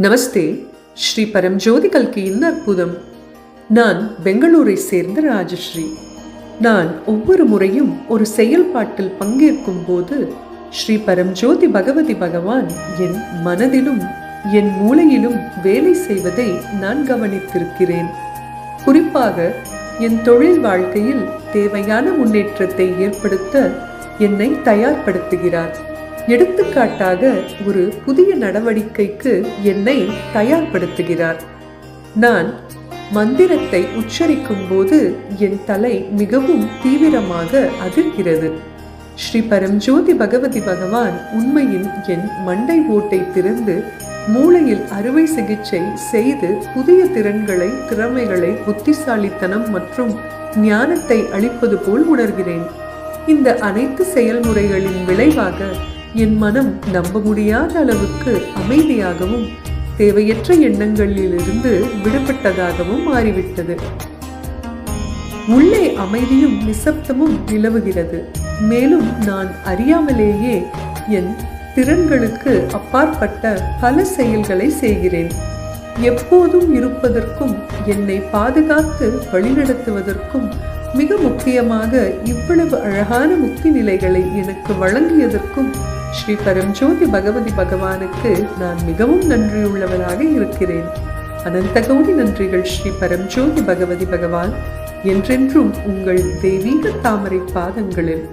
நமஸ்தே ஸ்ரீ பரம்ஜோதி கல்கியின் அற்புதம். நான் பெங்களூரை சேர்ந்த ராஜஸ்ரீ. நான் ஒவ்வொரு முறையும் ஒரு செயல்பாட்டில் பங்கேற்கும் போது ஸ்ரீ பரம்ஜோதி பகவதி பகவான் என் மனதிலும் என் மூளையிலும் வேலை செய்வதை நான் கவனித்திருக்கிறேன். குறிப்பாக என் தொழில் வாழ்க்கையில் தேவையான முன்னேற்றத்தை ஏற்படுத்த என்னை தயார்படுத்துகிறார். எடுத்துக்காட்டாக ஒரு புதிய நடவடிக்கைக்கு என்னை தயார்படுத்துகிறார். நான் மந்திரத்தை உச்சரிக்கும் போது என் தலை மிகவும் தீவிரமாக அதிர்கிறது. ஸ்ரீ பரம்ஜோதி பகவதி பகவான் உண்மையில் என் மண்டை ஓட்டை திறந்து மூளையில் அறுவை சிகிச்சை செய்து புதிய திறன்களை திறமைகளை புத்திசாலித்தனம் மற்றும் ஞானத்தை அளிப்பது போல் உணர்கிறேன். இந்த அனைத்து செயல்முறைகளின் விளைவாக என் மனம் நம்ப முடியாத அளவுக்கு அமைதியாகவும் தேவையற்ற எண்ணங்களிலிருந்து விடுபட்டதாகவும் மாறிவிட்டது. உள்ளே அமைதியும் நிசப்தமும் நிலவுகிறது. மேலும் நான் அறியாமலேயே என் திறன்களுக்கு அப்பாற்பட்ட பல செயல்களை செய்கிறேன். எப்போதும் இருப்பதற்கும் என்னை பாதுகாத்து வழிநடத்துவதற்கும் மிக முக்கியமாக இவ்வளவு அழகான முக்தி நிலைகளை எனக்கு வழங்கியதற்கும் ஸ்ரீ பரம்ஜோதி பகவதி பகவானுக்கு நான் மிகவும் நன்றியுள்ளவளாக இருக்கிறேன். அனந்த கௌடி நன்றிகள் ஸ்ரீ பரம்ஜோதி பகவதி பகவான். என்றென்றும் உங்கள் தெய்வீக தாமரை பாதங்களில்